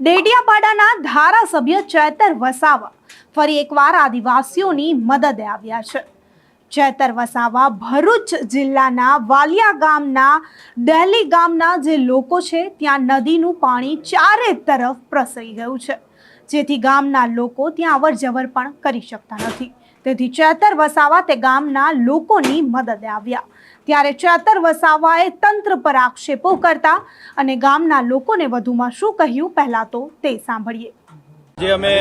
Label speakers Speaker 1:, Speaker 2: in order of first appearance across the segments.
Speaker 1: ડેડિયાપાડાના ધારાસભ્ય ચેતર વસાવા ફરી એકવાર આદિવાસીઓની મદદે આવ્યા છે. ચેતર વસાવા ભરૂચ જિલ્લાના વાલિયા ગામના દહેલી ગામના જે લોકો છે, ત્યાં નદીનું પાણી ચારે તરફ પ્રસરી ગયું છે. જેથી ગામના લોકો ત્યાં અવર જવર પણ કરી શકતા નથી. તેથી ચેતર વસાવા તે ગામના લોકોની મદદે આવ્યા. ત્યારે ચાતર વસાવાએ તંત્ર પર આક્ષેપો કરતા અને ગામના લોકોને વધુમાં શું કહ્યું પહેલા તો તે સાંભળીએ.
Speaker 2: જે અમે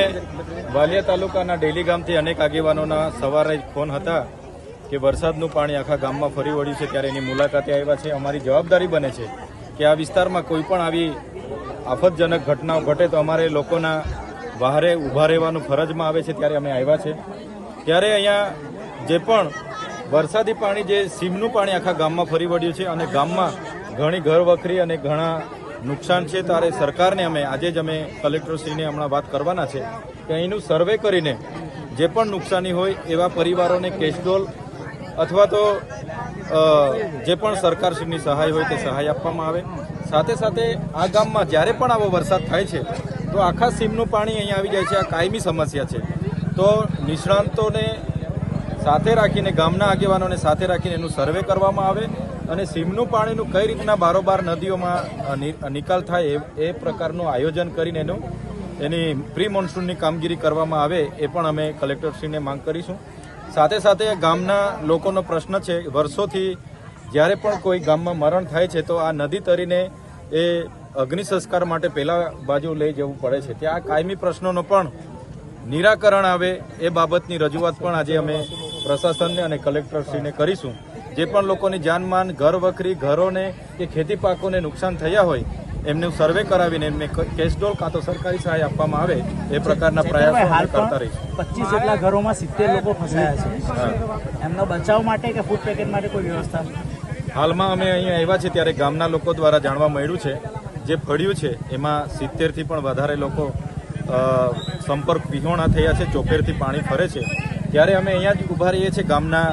Speaker 2: વાલિયા તાલુકાના ડેલી ગામથી અનેક આગેવાનોના સવારે ફોન હતા કે વરસાદનું પાણી આખા ગામમાં ફરી વળ્યું છે ત્યારે એની મુલાકાતે આવ્યા છે. અમારી જવાબદારી બને છે કે આ વિસ્તારમાં કોઈ પણ આવી આફતજનક ઘટનાઓ ઘટે તો અમારે લોકોના બહારે ઊભા રહેવાનું ફરજમાં આવે છે ત્યારે અમે આવ્યા છે. ત્યારે અહીંયા જે પણ વરસાદી પાણી જે સીમનું પાણી આખા ગામમાં ફરી વળ્યું છે અને ગામમાં ઘણી ઘર વખરી અને ઘણા નુકસાન છે. ત્યારે સરકારને અમે, આજે જ અમે કલેક્ટરશ્રીને હમણાં વાત કરવાના છે કે અહીંનું સર્વે કરીને જે પણ નુકસાની હોય એવા પરિવારોને કેશડોલ અથવા તો જે પણ સરકારશ્રીની સહાય હોય તે સહાય આપવામાં આવે. સાથે સાથે આ ગામમાં જ્યારે પણ આવો વરસાદ થાય છે, તો આખા સીમનું પાણી અહીંયા આવી જાય છે. આ કાયમી સમસ્યા છે. તો નિષ્ણાંતોને સાથે રાખીને, ગામના આગેવાનોને સાથે રાખીને એનું સર્વે કરવામાં આવે અને સીમનું પાણીનું કઈ રીતના બારોબાર નદીઓમાં નિકાલ થાય એ- પ્રકારનું આયોજન કરીને એનું, એની પ્રી મોન્સૂનની કામગીરી કરવામાં આવે એ પણ અમે કલેક્ટરશ્રીને માંગ કરીશું. સાથે સાથે ગામના લોકોનો પ્રશ્ન છે, વર્ષોથી જ્યારે પણ કોઈ ગામમાં મરણ થાય છે તો આ નદી તરીને એ અગ્નિ સંસ્કાર માટે પહેલા બાજુ લઈ જવું પડે છે. ત્યાં કાયમી પ્રશ્નોનો પણ નિરાકરણ આવે એ બાબતની રજૂઆત પણ આજે અમે પ્રશાસનને અને કલેક્ટરશ્રીને કરીશું. જે પણ લોકોની જાનમાન ઘર વખરી ઘરોને કે ખેતી પાકોને નુકસાન થયા હોય એમનું સર્વે કરાવીને એમને કેશડોલ કાં તો સરકારી સહાય આપવામાં આવે એ પ્રકારના પ્રયાસો કરતા રહીશું.
Speaker 3: પચીસ જેટલા ઘરોમાં સિત્તેર લોકો ફસાયા છે. એમનો બચાવ માટે કે ફૂડ પેકેટ માટે કોઈ વ્યવસ્થા?
Speaker 2: હાલમાં અમે અહીંયા આવ્યા છે ત્યારે ગામના લોકો દ્વારા જાણવા મળ્યું છે જે ફળ્યું છે એમાં સિત્તેરથી પણ વધારે લોકો સંપર્ક વિહોણા થયા છે ચોપેરથી પાણી ફરે છે. ત્યારે અમે અહીંયા જ ઊભા રહીએ છીએ. ગામના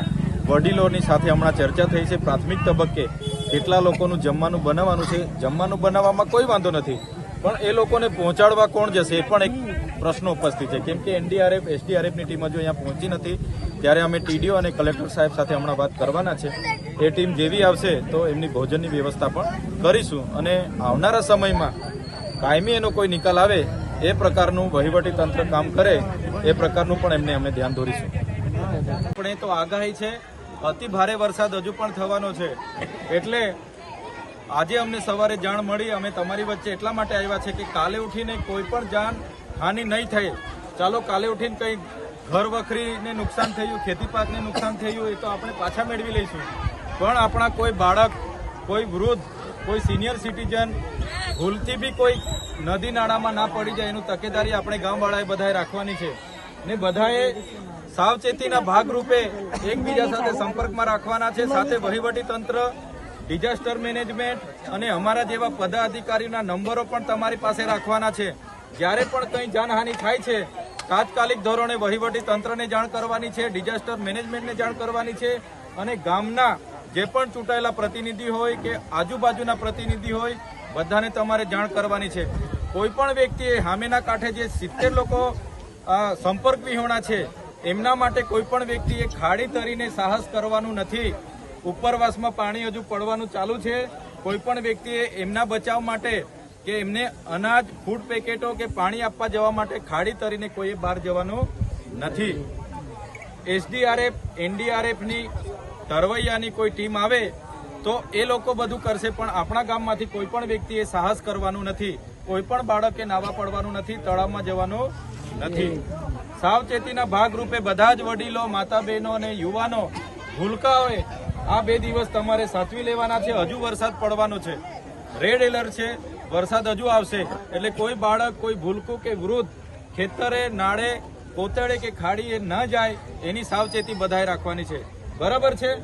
Speaker 2: વડીલોની સાથે હમણાં ચર્ચા થઈ છે. પ્રાથમિક તબક્કે કેટલા લોકોનું જમવાનું બનાવવાનું છે? જમવાનું બનાવવામાં કોઈ વાંધો નથી. પણ એ લોકોને પહોંચાડવા કોણ જશે? એ પણ એક પ્રશ્ન ઉપસ્થિત છે. કેમ કે એનડીઆરએફ, એસડીઆરએફની ટીમ હજુ અહીંયા પહોંચી નથી, ત્યારે અમે ટીડીઓ અને કલેક્ટર સાહેબ સાથે હમણાં વાત કરવાના છે. એ ટીમ જેવી આવશે તો એમની ભોજનની વ્યવસ્થા પણ કરીશું. અને આવનારા સમયમાં કાયમી એનો કોઈ નિકાલ આવે, એ પ્રકારનું વહીવટી તંત્ર કામ કરે એ પ્રકારનું પણ એમને અમે ધ્યાન દોરીશું આપણે તો આગાહી છે, અતિ ભારે વરસાદ હજુ પણ થવાનો છે. એટલે આજે અમને સવારે જાણ મળી, અમે તમારી વચ્ચે એટલા માટે આવ્યા છે કે કાલે ઉઠીને કોઈ પણ જાન હાનિ નહીં થાય ચાલો કાલે ઉઠીને કંઈ ઘર વખરીને નુકસાન થયું, ખેતી પાકને નુકસાન થયું, એ તો આપણે પાછા મેળવી લઈશું. પણ આપણા કોઈ બાળક, કોઈ વૃદ્ધ, કોઈ સિનિયર સિટીઝન ભૂલથી બી કોઈ નદી નાળામાં ના પડી જાય, એનું તકેદારી આપણે ગામવાળાએ બધાએ રાખવાની છે. ને બધાએ સાવચેતીના ભાગરૂપે એકબીજા સાથે સંપર્કમાં રાખવાના છે. સાથે વહીવટી તંત્ર ડિઝાસ્ટર મેનેજમેન્ટ અને અમારા જેવા પદાધિકારીના નંબરો પણ તમારી પાસે રાખવાના છે. જ્યારે પણ કંઈ જાનહાનિ થાય છે, તાત્કાલિક ધોરણે વહીવટી તંત્રને જાણ કરવાની છે ડિઝાસ્ટર મેનેજમેન્ટને જાણ કરવાની છે અને ગામના જે પણ ચૂંટાયેલા પ્રતિનિધિ હોય કે આજુબાજુના પ્રતિનિધિ હોય, બધાને તમારે જાણ કરવાની છે. કોઈ પણ વ્યક્તિએ હામેના કાંઠે જે સિત્તેર લોકો સંપર્ક વિહોણા છે. એમના માટે કોઈ પણ વ્યક્તિએ ખાડી તરીને સાહસ કરવાનું નથી. ઉપરવાસમાં પાણી હજુ પડવાનું ચાલુ છે. કોઈ પણ વ્યક્તિએ એમના બચાવ માટે કે એમને અનાજ, ફૂડ પેકેટો કે પાણી આપવા જવા માટે ખાડી તરીને કોઈએ બહાર જવાનું નથી. એસડીઆરએફ, એનડીઆરએફની તરવૈયાની કોઈ ટીમ આવે તો એ લોકો બધું કરશે, પણ આપણા ગામમાંથી કોઈ પણ વ્યક્તિએ સાહસ કરવાનું નથી. કોઈ પણ બાળકે નાવા પડવાનું નથી, તળાવમાં જવાનું નથી. સાવચેતીના ભાગરૂપે બધા જ વડીલો માતા બહેનો અને યુવાનો ભૂલકાઓએ આ બે દિવસ તમારે સાચવી લેવાના છે. હજુ વરસાદ પડવાનો છે. રેડ એલર્ટ છે. વરસાદ હજુ આવશે. એટલે કોઈ બાળક, કોઈ ભૂલકું કે વૃદ્ધ ખેતરે, નાળે, કોતળે કે ખાડીએ ન જાય, એની સાવચેતી બધાએ રાખવાની છે. બરાબર છે?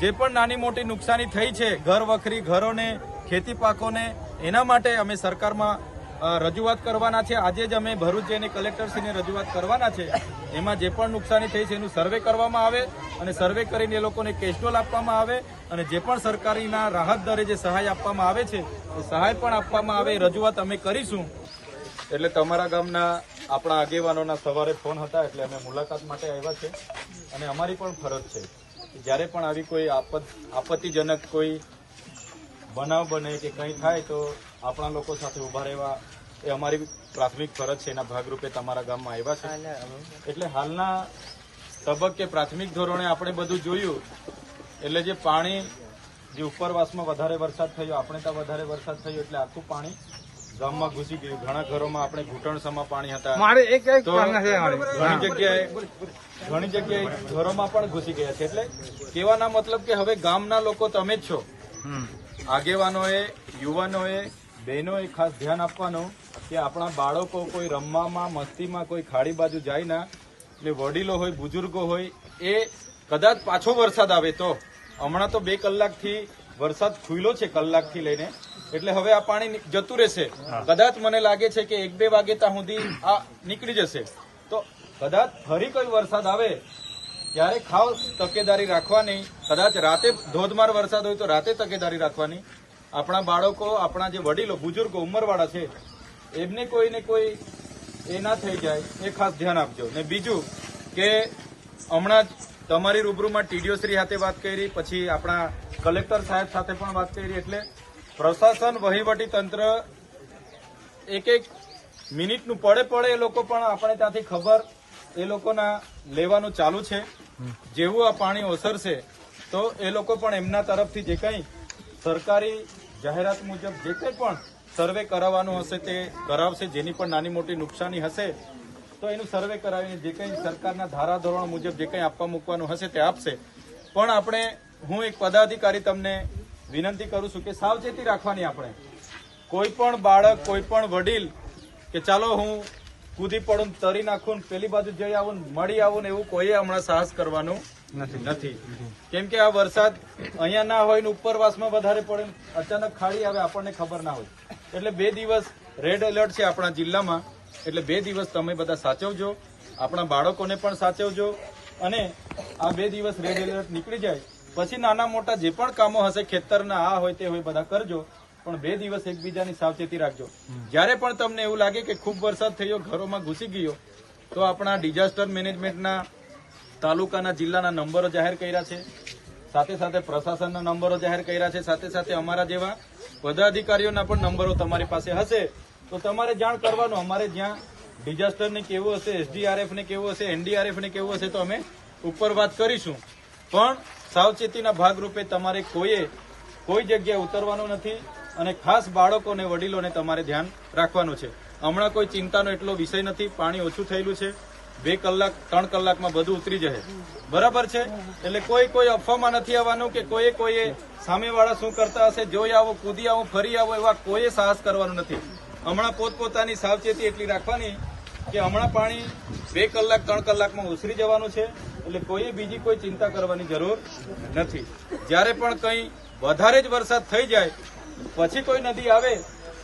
Speaker 2: જે પણ નાની મોટી નુકસાની થઈ છે, ઘર વખરી, ઘરોને ખેતી પાકોને એના માટે અમે સરકારમાં રજૂઆત કરવાના છે. આજે જ અમે ભરૂચ જઈને કલેક્ટરશ્રીને રજૂઆત કરવાના છે. એમાં જે પણ નુકસાની થઈ છે એનું સર્વે કરવામાં આવે અને સર્વે કરીને એ લોકોને કેસ્ટોલ આપવામાં આવે અને જે પણ સરકારીના રાહત દરે જે સહાય આપવામાં આવે છે, એ સહાય પણ આપવામાં આવે. રજૂઆત અમે કરીશું. એટલે તમારા ગામના આપણા આગેવાનોના સવારે ફોન હતા એટલે અમે મુલાકાત માટે આવ્યા છે. અને અમારી પણ ફરજ છે જ્યારે પણ આવી કોઈ આપત આપત્તિજનક કોઈ બનાવ બને કે કંઈ થાય તો આપણા લોકો સાથે ઊભા રહેવા એ અમારી પ્રાથમિક ફરજ છે એના ભાગરૂપે તમારા ગામમાં આવ્યા છે. એટલે હાલના તબક્કે પ્રાથમિક ધોરણે આપણે બધું જોયું. એટલે જે પાણી જે ઉપરવાસમાં વધારે વરસાદ થયો આપણે ત્યાં વધારે વરસાદ થયો એટલે આખું પાણી ગામમાં ઘૂસી ગયું. ઘણા ઘરોમાં આપણે ઘૂંટણસમાં પાણી હતા.
Speaker 4: મારે એક એક
Speaker 2: તો ઘણી જગ્યાએ ઘણી જગ્યાએ ઘરોમાં પણ ઘૂસી ગયા છે. એટલે કહેવાના મતલબ કે હવે ગામના લોકો તમે જ છો. આગેવાનોએ યુવાનોએ બહેનોએ ખાસ ધ્યાન આપવાનું કે આપણા બાળકો કોઈ રમવામાં મસ્તીમાં કોઈ ખાડી બાજુ જાય ના એટલે વડીલો હોય બુજુર્ગો હોય એ કદાચ પાછો વરસાદ આવે તો. હમણાં તો બે કલાકથી વરસાદ ખુલ્લો છે કલાકથી લઈને. એટલે હવે આ પાણી જતું રહેશે. કદાચ મને લાગે છે કે એક બે વાગે ત્યાં સુધી આ નીકળી જશે. તો કદાચ ફરી કોઈ વરસાદ આવે ત્યારે ખાસ તકેદારી રાખવાની. કદાચ રાતે ધોધમાર વરસાદ હોય તો રાતે તકેદારી રાખવાની. આપણા બાળકો, આપણા જે વડીલો બુજુર્ગો ઉંમરવાળા છે, એમને કોઈને કોઈ એ ના થઈ જાય, એ ખાસ ધ્યાન આપજો. ને બીજું કે હમણાં જ તમારી રૂબરૂમાં ટીડીઓ શ્રી સાથે વાત કરી, પછી આપણા કલેક્ટર સાહેબ સાથે પણ વાત કરી, એટલે પ્રશાસન વહીવટી તંત્ર એક એક મિનિટનું પડે પડે એ લોકો પણ આપણે ત્યાંથી ખબર એ લોકોના લેવાનું ચાલુ છે. જેવું આ પાણી ઓસરશે, તો એ લોકો પણ એમના તરફથી જે કંઈ સરકારી જાહેરાત મુજબ જે કંઈ પણ સર્વે કરાવવાનું હશે તે કરાવશે, જેની પણ નાની મોટી નુકસાની હશે, તો એનું સર્વે કરાવીને જે કંઈ સરકારના ધારાધોરણ મુજબ જે કંઈ આપવા મૂકવાનું હશે તે આપશે. પણ આપણે, હું એક પદાધિકારી તમને વિનંતી કરું છું કે સાવચેતી રાખવાની આપણે. કોઈ પણ બાળક, કોઈ પણ વડીલ કે ચાલો હું કૂદી પડું તરી નાખું પેલી બાજુ જઈ આવું મળી આવું ને એવું કોઈએ હમણાં સાહસ કરવાનું નથી કેમ કે આ વરસાદ અહીંયા ના હોય ને ઉપરવાસમાં વધારે પડે અચાનક ખાડી આવે આપણને ખબર ના હોય. એટલે બે દિવસ રેડ એલર્ટ છે આપણા જિલ્લામાં. એટલે બે દિવસ તમે બધા સાચવજો આપણા બાળકોને પણ સાચવજો. અને આ બે દિવસ રેડ એલર્ટ નીકળી જાય પછી નાના મોટા જે પણ કામો હશે ખેતરના આ હોય તે હોય બધા કરજો. પણ બે દિવસ એકબીજાની સાવચેતી રાખજો. જ્યારે પણ તમને એવું લાગે કે ખૂબ વરસાદ થયો ઘરોમાં ઘૂસી ગયો તો આપણા ડિઝાસ્ટર મેનેજમેન્ટના તાલુકાના જિલ્લાના નંબરો જાહેર કર્યા છે. સાથે સાથે પ્રશાસનના નંબરો જાહેર કર્યા છે. સાથે સાથે અમારા જેવા પદાધિકારીઓના પણ નંબરો તમારી પાસે હશે. તો તમારે જાણ કરવાનું, અમારે જ્યાં ડિઝાસ્ટરને કેવું હશે, એસડીઆરએફને કેવું હશે, એનડીઆરએફને કેવું હશે તો અમે ઉપર વાત કરીશું. પણ સાવચેતીના ભાગરૂપે તમારે કોઈએ કોઈ જગ્યાએ ઉતરવાનું નથી અને ખાસ બાળકોને વડીલોને તમારે ધ્યાન રાખવાનું છે. હમણાં કોઈ ચિંતાનો એટલો વિષય નથી, પાણી ઓછું થયેલું છે. બે કલાક, ત્રણ કલાકમાં બધું ઉતરી જશે. બરાબર છે? એટલે કોઈ કોઈ અફવામાં નથી આવવાનું કે કોઈએ કોઈએ સામેવાળા શું કરતા હશે? જોઈ આવો, કૂદી આવો, ફરી આવો એવા કોઈએ સાહસ કરવાનું નથી. હમણાં પોતપોતાની સાવચેતી એટલી રાખવાની કે હમણાં પાણી બે કલાક, ત્રણ કલાકમાં ઉસરી જવાનું છે, એટલે કોઈએ બીજી કોઈ ચિંતા કરવાની જરૂર નથી. જ્યારે પણ કંઈ વધારે જ વરસાદ થઈ જાય, પછી કોઈ નદી આવે,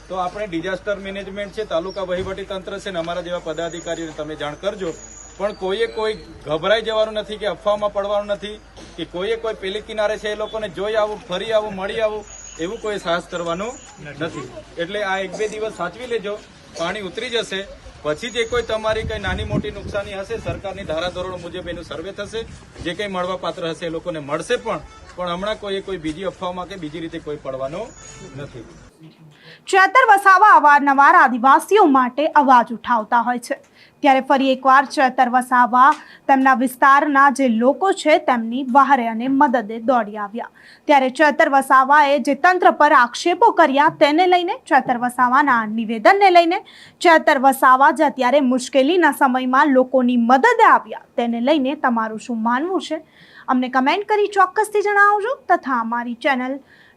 Speaker 2: તો આપણે ડિઝાસ્ટર મેનેજમેન્ટ છે, તાલુકા વહીવટી તંત્ર છે ને અમારા જેવા પદાધિકારીને તમે જાણ કરજો. પણ કોઈએ કોઈ ગભરાઈ જવાનું નથી કે અફવામાં પડવાનું નથી કે કોઈએ કોઈ પેલી કિનારે છે એ લોકોને જોઈ આવું, ફરી આવું, મળી આવું, એવું કોઈ સાહસ કરવાનું નથી. એટલે આ એક બે દિવસ સાચવી લેજો, પાણી ઉતરી જશે. પછી જે કોઈ તમારી કઈ નાની મોટી નુકસાની હશે, સરકારની ધારાધોરણો મુજબ એનું સર્વે થશે, જે કંઈ મળવા પાત્ર હશે એ લોકોને મળશે પણ પણ હમણાં કોઈએ કોઈ બીજી અફવામાં કે બીજી રીતે કોઈ પડવાનું નથી.
Speaker 1: ચેતર વસાવા અવારનવાર આદિવાસીઓ માટે અવાજ ઉઠાવતા હોય છે. ત્યારે ફરી એકવાર ચેતર વસાવા તેમના વિસ્તારના જે લોકો છે તેમની વહારે અને મદદે દોડી આવ્યા. ત્યારે ચેતર વસાવાએ જે તંત્ર પર આક્ષેપો કર્યા તેને લઈને ચેતર વસાવાના નિવેદનને લઈને ચેતર વસાવા જે અત્યારે મુશ્કેલીના સમયમાં લોકોની મદદે આવ્યા તેને લઈને તમારું શું માનવું છે? અમને કમેન્ટ કરી ચોક્કસથી જણાવજો તથા અમારી ચેનલ